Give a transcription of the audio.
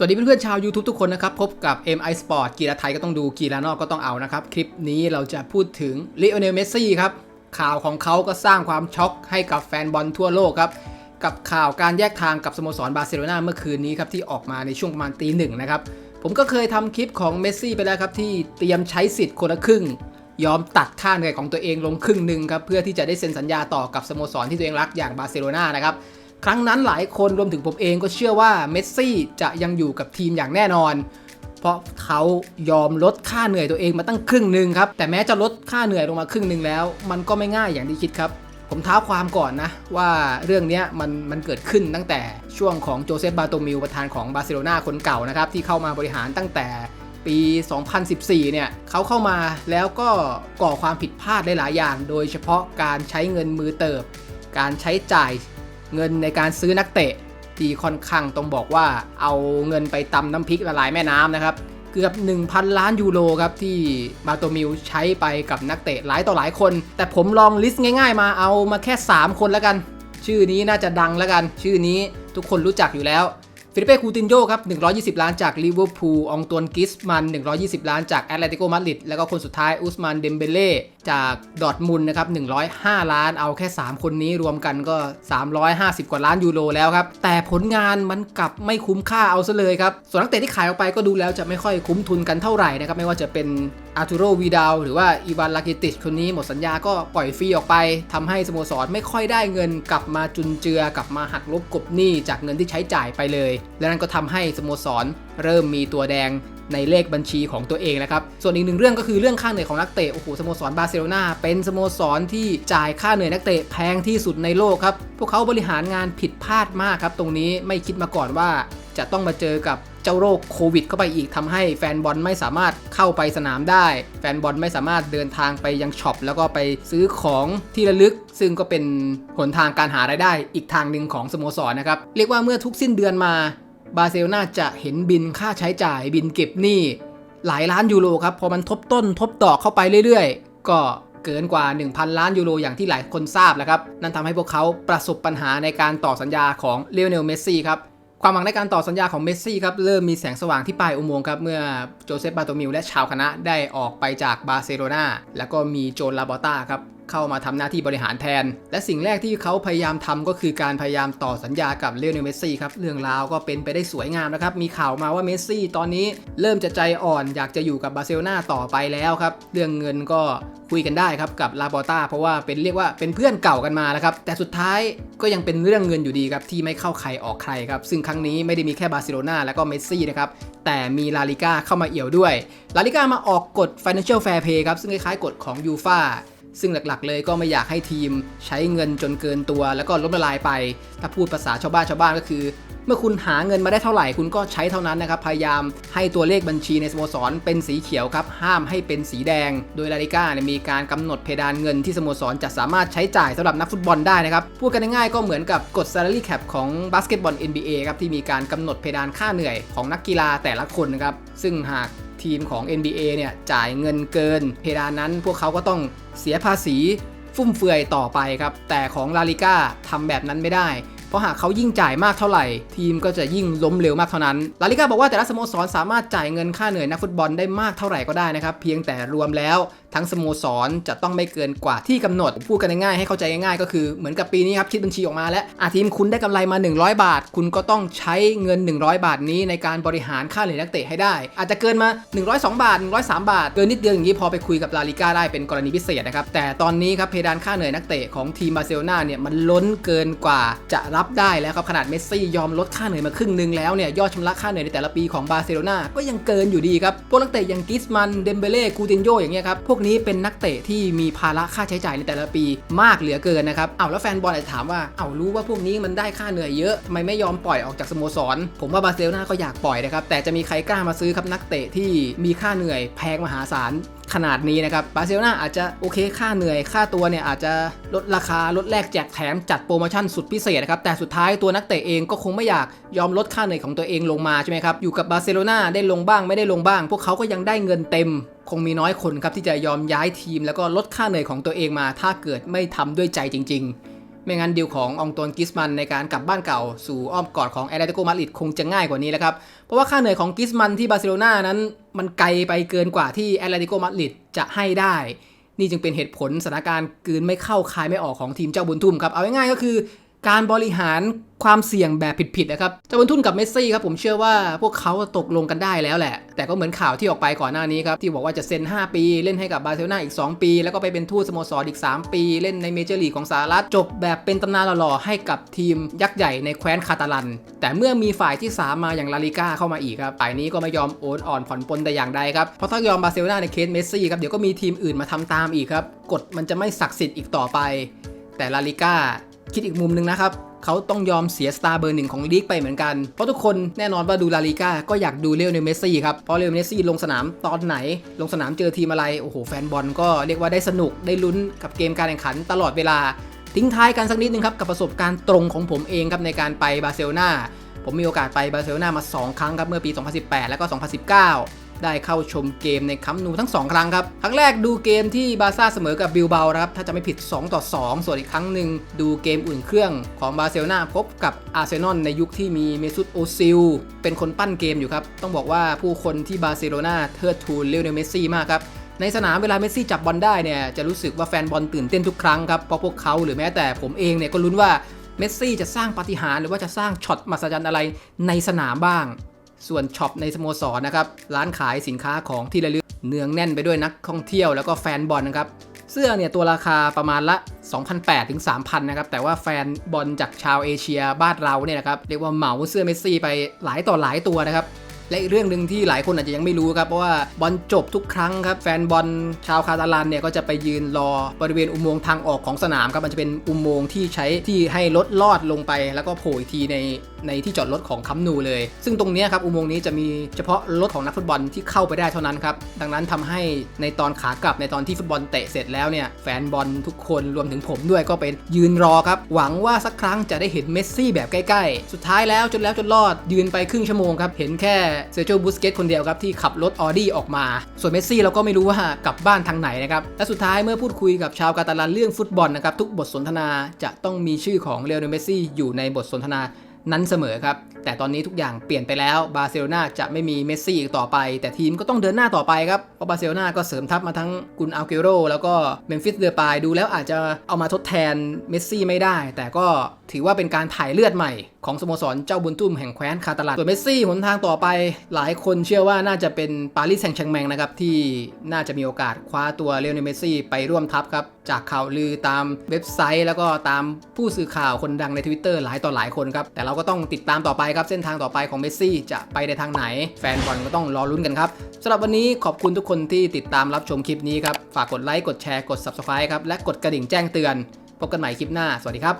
สวัสดีเพื่อนๆชาว YouTube ทุกคนนะครับ พบกับ MI Sport กีฬาไทยก็ต้องดูกีฬานอกก็ต้องเอานะครับ คลิปนี้เราจะพูดถึงลิโอเนลเมสซี่ครับ ข่าวของเขาก็สร้างความช็อกให้กับแฟนบอลทั่วโลกครับ กับข่าวการแยกทางกับสโมสรบาร์เซโลนาเมื่อคืนนี้ครับที่ออกมาในช่วงประมาณตีหนึ่งนะครับ ผมก็เคยทำคลิปของเมสซี่ไปแล้วครับที่เตรียมใช้สิทธิ์คนละครึ่ง ยอมตัดค่าเหนื่อยของตัวเองลงครึ่งหนึ่งครับเพื่อที่จะได้เซ็นสัญญาต่อกับสโมสรที่ตัวเองรักอย่างบาร์เซโลนานะครับ ครั้งนั้นหลายคนรวมถึงผมเองก็เชื่อว่าเมสซี่จะยังอยู่กับทีมอย่างแน่นอน เพราะเขายอมลดค่าเหนื่อยตัวเองมาตั้งครึ่งหนึ่งครับ แต่แม้จะลดค่าเหนื่อยลงมาครึ่งหนึ่งแล้ว มันก็ไม่ง่ายอย่างที่คิดครับ ผมท้าความก่อนนะว่าเรื่องนี้มันมันเกิดขึ้นตั้งแต่ช่วงของโจเซฟบาโตมิลประธานของบาร์เซโลนาคนเก่านะครับที่เข้ามาบริหารตั้งแต่ปี 2014 เนี่ยเขาเข้ามาแล้วก็ก่อความผิดพลาดได้หลายอย่าง โดยเฉพาะการใช้เงินมือเติบ การใช้จ่าย เงินในการซื้อนักเตะที่ค่อนข้างต้องบอกว่าเอาเงินไปตำน้ำพริกละลายแม่น้ำนะครับ เกือบ 1,000 ล้านยูโรครับที่บาโตมิลใช้ไปกับนักเตะหลายต่อหลายคน แต่ผมลองลิสต์ง่ายๆ มาเอามาแค่ 3 คนแล้วกัน ชื่อนี้น่าจะดังแล้วกัน ชื่อนี้ทุกคนรู้จักอยู่แล้ว ฟิลิเป้คูตินโยครับ 120 ล้านจากลิเวอร์พูล องตวนกิสมัน 120 ล้านจากแอตเลติโกมาดริด แล้วก็คนสุดท้ายอุสมานเดมเบเล่จากดอทมุนนะครับ 105 ล้าน เอาแค่ 3 คนนี้รวมกันก็ 350 กว่าล้านยูโรแล้วครับ แต่ผลงานมันกลับไม่คุ้มค่าเอาซะเลยครับ ส่วนนักเตะที่ขายออกไปก็ดูแล้วจะไม่ค่อยคุ้มทุนกันเท่าไหร่นะครับ ไม่ว่าจะเป็นอาร์ตูโรวีดาลหรือว่าอีวานลากิติชคนนี้หมดสัญญาก็ปล่อยฟรีออกไปทำให้สโมสรไม่ค่อยได้เงินกลับมาจุนเจือกลับมาหักลบกบหนี้จากเงินที่ใช้จ่ายไปเลย และนั่นก็ทำให้สโมสรเริ่มมีตัวแดงในเลขบัญชีของตัวเองนะครับ ส่วนอีกหนึ่งเรื่องก็คือเรื่องค่าเหนื่อยของนักเตะ โอ้โห สโมสรบาร์เซโลนาเป็นสโมสรที่จ่ายค่าเหนื่อยนักเตะแพงที่สุดในโลกครับ พวกเขาบริหารงานผิดพลาดมากครับ ตรงนี้ไม่คิดมาก่อนว่าจะต้องมาเจอกับ จ้าโรคโควิดเข้าไปอีกทำให้แฟนบอลไม่สามารถเข้าไปสนามได้ แฟนบอลไม่สามารถเดินทางไปยังช็อปแล้วก็ไปซื้อของที่ระลึก ซึ่งก็เป็นหนทางการหารายได้อีกทางหนึ่งของสโมสรนะครับ เรียกว่าเมื่อทุกสิ้นเดือนมาบาร์เซโลนาจะเห็นบินค่าใช้จ่ายบินเก็บหนี้หลายล้านยูโรครับพอมันทบต้นทบดอกเข้าไปเรื่อยๆ ก็เกินกว่า 1,000 ล้านยูโรอย่างที่หลายคนทราบแล้วครับ นั่นทำให้พวกเขาประสบปัญหาในการต่อสัญญาของเลโอเนลเมสซี่ครับ ความหวังในการต่อสัญญาของเมสซี่ครับเริ่มมีแสงสว่างที่ปลายอุโมงค์ครับเมื่อโจเซฟบาโตมิลและชาวคณะได้ออกไปจากบาร์เซโลนาแล้วก็มีโจนลาบอต้าครับ เข้ามาทำหน้าที่บริหารแทน และสิ่งแรกที่เขาพยายามทำก็คือการพยายามต่อสัญญากับเลโอเนลเมสซี่ครับเรื่องราวก็เป็นไปได้สวยงามนะครับมีข่าวมาว่าเมสซี่ตอนนี้เริ่มจะใจอ่อนอยากจะอยู่กับบาร์เซโลนาต่อไปแล้วครับเรื่องเงินก็คุยกันได้ครับกับลาบอต้าเพราะว่าเป็นเรียกว่าเป็นเพื่อนเก่ากันมาแล้วครับแต่สุดท้ายก็ยังเป็นเรื่องเงินอยู่ดีครับที่ไม่เข้าใครออกใครครับซึ่งครั้งนี้ไม่ได้มีแค่บาร์เซโลนาและก็เมสซี่นะครับแต่มีลาลิก้าเข้ามาเอี่ยวด้วยลาลิก้ามาออกกฎ Financial Fair Play ครับซึ่งคล้ายๆกฎของยูฟา ซึ่งหลักๆ เลยก็ไม่อยากให้ทีมใช้เงินจนเกินตัว แล้วก็ล้มละลายไป ถ้าพูดภาษาชาวบ้านชาวบ้านก็คือ เมื่อคุณหาเงินมาได้เท่าไหร่คุณก็ใช้เท่านั้นนะครับ พยายามให้ตัวเลขบัญชีในสโมสรเป็นสีเขียวครับ ห้ามให้เป็นสีแดง โดยลาลิก้าเนี่ยมีการกำหนดเพดานเงินที่สโมสรจะสามารถใช้จ่ายสำหรับนักฟุตบอลได้นะครับ พูดกันง่ายๆก็เหมือนกับกฎ salary cap ของบาสเกตบอล NBA ครับที่มีการกำหนดเพดานค่าเหนื่อยของนักกีฬาแต่ละคนนะครับ ซึ่งหาก ทีมของ NBA เนี่ยจ่ายเงินเกิน เพดานนั้นพวกเขาก็ต้องเสียภาษีฟุ่มเฟือยต่อไปครับ แต่ของลาลิก้าทำแบบนั้นไม่ได้ เพราะหากเขายิ่งจ่ายมากเท่าไหร่ ทีมก็จะยิ่งล้มเร็วมากเท่านั้น ลาลิก้าบอกว่าแต่ละสโมสรสามารถจ่ายเงินค่าเหนื่อยนักฟุตบอลได้มากเท่าไหร่ก็ได้นะครับ เพียงแต่รวมแล้วทั้งสโมสรจะต้องไม่เกินกว่าที่กำหนด พูดกันง่ายๆให้เข้าใจง่ายๆก็คือเหมือนกับปีนี้ครับคิดบัญชีออกมาแล้วอาทีมคุณได้กำไรมา 100 บาท คุณก็ต้องใช้เงิน 100 บาทนี้ในการบริหารค่าเหนื่อยนักเตะให้ได้ อาจจะเกินมา 102 บาท 103 บาท เกินนิดเดียวอย่างนี้พอไปคุยกับลาลิก้าได้เป็นกรณีพิเศษนะครับแต่ตอนนี้ครับเพดานค่าเหนื่อยนักเตะของทีมบาร์เซโลนาเนี่ยมันล้นเกินกว่าจะรับับได้แล้วครับขนาดเมสซี่ยอมลดค่าเหนื่อยมาครึ่งหนึงแล้วเนี่ยยอดชำระค่าเหนื่อยในแต่ละปีของบาร์เซโลนาก็ยังเกินอยู่ดีครับพวกนักเตะอย่างกิสมันเดมเบเล่กูตินโยอย่างเงี้ยครับพวกนี้เป็นนักเตะที่มีภาระค่าใช้จ่ายในแต่ละปีมากเหลือเกินนะครับเอาแล้วแฟนบอลอาจจะถามว่าเอารู้ว่าพวกนี้มันได้ค่าเหนื่อยเยอะทำไมไม่ยอมปล่อยออกจากสโมสร ผมว่าบาร์เซโลนาก็อยากปล่อยนะครับแต่จะมีใครกล้ามาซื้อครับนักเตะที่มีค่าเหนื่อยแพงมหาศาล ขนาดนี้นะครับบาร์เซโลนาอาจจะโอเคค่าเหนื่อยค่าตัวเนี่ยอาจจะลดราคาลดแลกแจกแถมจัดโปรโมชั่นสุดพิเศษนะครับแต่สุดท้ายตัวนักเตะเองก็คงไม่อยากยอมลดค่าเหนื่อยของตัวเองลงมาใช่ไหมครับอยู่กับบาร์เซโลนาได้ลงบ้างไม่ได้ลงบ้าง พวกเขาก็ยังได้เงินเต็มคงมีน้อยคนครับที่จะยอมย้ายทีม แล้วก็ลดค่าเหนื่อยของตัวเองมา ถ้าเกิดไม่ทำด้วยใจจริง ๆ ไม่งั้นดีลขององตวนกิสมันในการกลับบ้านเก่าสู่อ้อมกอดของแอตเลติโกมาดริดคงจะง่ายกว่านี้แล้วครับ เพราะว่าค่าเหนื่อยของกิสมันที่บาร์เซโลนานั้นมันไกลไปเกินกว่าที่แอตเลติโกมาดริดจะให้ได้ นี่จึงเป็นเหตุผลสถานการณ์กืนไม่เข้าคายไม่ออกของทีมเจ้าบุญทุ่มครับเอาง่ายๆก็คือ การบริหารความเสี่ยงแบบผิดๆนะครับจ้าบุญทุ่มกับเมสซี่ครับผมเชื่อว่าพวกเขาตกลงกันได้แล้วแหละ แต่ก็เหมือนข่าวที่ออกไปก่อนหน้านี้ครับ ที่บอกว่าจะเซ็น 5 ปี เล่นให้กับบาร์เซโลนาอีก 2 ปี แล้วก็ไปเป็นทูตสโมสรอีก 3 ปี เล่นในเมเจอร์ลีกของสหรัฐจบแบบเป็นตำนานหล่อๆให้กับทีมยักษ์ใหญ่ในแคว้นคาตาลัน แต่เมื่อมีฝ่ายที่ 3 มาอย่างลาลิก้าเข้ามาอีกครับฝ่ายนี้ก็ไม่ยอมโอนอ่อนผ่อนปลนแต่อย่างใดครับเพราะถ้ายอมบาร์เซโลนาในเคสเมสซี่ครับเดี๋ยวก็มีทีมอื่นมาทำตามอีกครับกฎมันจะไม่ศักดิ์สิทธิ์อีกต่อไป แต่ลาลิก้า คิดอีกมุมหนึ่งนะครับเขาต้องยอมเสียสตาร์เบอร์หนึ่งของลีกไปเหมือนกัน เพราะทุกคนแน่นอนว่าดูลาลิก้าก็อยากดูเลโอเนเมสซี่ครับ เพราะเลโอเนเมสซี่ลงสนามตอนไหน ลงสนามเจอทีมอะไร โอ้โห แฟนบอลก็เรียกว่าได้สนุกได้ลุ้นกับเกมการแข่งขันตลอดเวลา ทิ้งท้ายกันสักนิดนึงครับ กับประสบการณ์ตรงของผมเองครับในการไปบาร์เซโลนาผมมีโอกาสไปบาร์เซโลนามา 2 ครั้งครับเมื่อปี 2018 แล้วก็ 2019 ได้เข้าชมเกมในคัมนูทั้ง 2 ครั้งครับ ครั้งแรกดูเกมที่บาร์ซ่าเสมอกับบิลเบาครับ ถ้าจะไม่ผิด 2 ต่อ 2 ส่วนอีกครั้งหนึ่งดูเกมอุ่นเครื่องของบาร์เซโลนาพบกับอาร์เซนอลในยุคที่มีเมซุตโอซิลเป็นคนปั้นเกมอยู่ครับ ต้องบอกว่าผู้คนที่บาร์เซโลนาเทิดทูนเลโอเนลเมสซี่มากครับในสนามเวลาเมสซี่จับบอลได้เนี่ยจะรู้สึกว่าแฟนบอลตื่นเต้นทุกครั้งครับเพราะพวกเขาหรือแม้แต่ผมเองเนี่ยก็ลุ้นว่าเมสซี่จะสร้างปาฏิหาริย์หรือว่าจะสร้างช็อตมหัศจรรย์อะไรในสนามบ้าง ส่วนช็อปในสโมสรนะครับร้านขายสินค้าของที่ระลึกเนืองแน่นไปด้วยนักท่องเที่ยวแล้วก็แฟนบอลนะครับเสื้อเนี่ยตัวราคาประมาณละ 2,800 ถึง 3,000 นะครับ แต่ว่าแฟนบอลจากชาวเอเชียบ้านเราเนี่ยนะครับ เรียกว่าเหมาเสื้อเมสซี่ไปหลายต่อหลายตัวนะครับ และอีกเรื่องหนึ่งที่หลายคนอาจจะยังไม่รู้ครับเพราะว่าบอลจบทุกครั้งครับแฟนบอลชาวคาตาลันเนี่ยก็จะไปยืนรอบริเวณอุโมงค์ทางออกของสนามครับมันจะเป็นอุโมงค์ที่ใช้ที่ให้รถลอดลงไป แล้วก็โผล่อีกทีในในที่จอดรถของคัมนูเลย ซึ่งตรงนี้ครับอุโมงค์นี้จะมีเฉพาะรถของนักฟุตบอลที่เข้าไปได้เท่านั้นครับดังนั้นทำให้ในตอนขากลับในตอนที่ฟุตบอลเตะเสร็จแล้วเนี่ยแฟนบอลทุกคนรวมถึงผมด้วยก็ไปยืนรอครับหวังว่าสักครั้งจะได้เห็นเมสซี่แบบใกล้ๆ สุดท้ายแล้วจนแล้วจนรอดยืนไปครึ่งชั่วโมงครับเห็นแค่เซอร์โจบูสเกตคนเดียวครับที่ขับรถออดี้ออกมา ส่วนเมสซี่เราก็ไม่รู้ว่ากลับบ้านทางไหนนะครับ และสุดท้ายเมื่อพูดคุยกับชาวกาตาลันเรื่องฟุตบอลนะครับทุกบทสนทนาจะต้องมีชื่อของเลโอนเมสซี่อยู่ในบทสนทนา นั้นเสมอครับ แต่ตอนนี้ทุกอย่างเปลี่ยนไปแล้วบาร์เซโลนาจะไม่มีเมสซี่อีกต่อไป แต่ทีมก็ต้องเดินหน้าต่อไปครับ เพราะบาร์เซโลนาก็เสริมทัพมาทั้งกุนอัลเกโรแล้วก็เมมฟิสเดอปายดูแล้วอาจจะเอามาทดแทนเมสซี่ไม่ได้ แต่ก็ถือว่าเป็นการถ่ายเลือดใหม่ของสโมสรเจ้าบุญทุ่มแห่งแคว้นคาตาลันส่วนเมสซี่หนทางต่อไป หลายคนเชื่อว่าน่าจะเป็นปารีสแซงต์แชงแมงนะครับที่น่าจะมีโอกาสคว้าตัวเลโอเนเมสซี่ไปร่วมทัพครับจากข่าวลือตามเว็บไซต์ แล้วก็ตามผู้สื่อข่าวคนดังใน Twitter หลายต่อหลายคนครับแต่เราก็ต้องติดตามต่อไปครับ เส้นทางต่อไปของเมสซี่จะไปในทางไหน แฟนบอลก็ต้องรอลุ้นกันครับสำหรับวันนี้ขอบคุณทุกคนที่ติดตามรับชมคลิปนี้ครับ ฝากกดไลค์ กดแชร์ กด Subscribe ครับ และกดกระดิ่งแจ้งเตือน พบกันใหม่คลิปหน้า สวัสดีครับ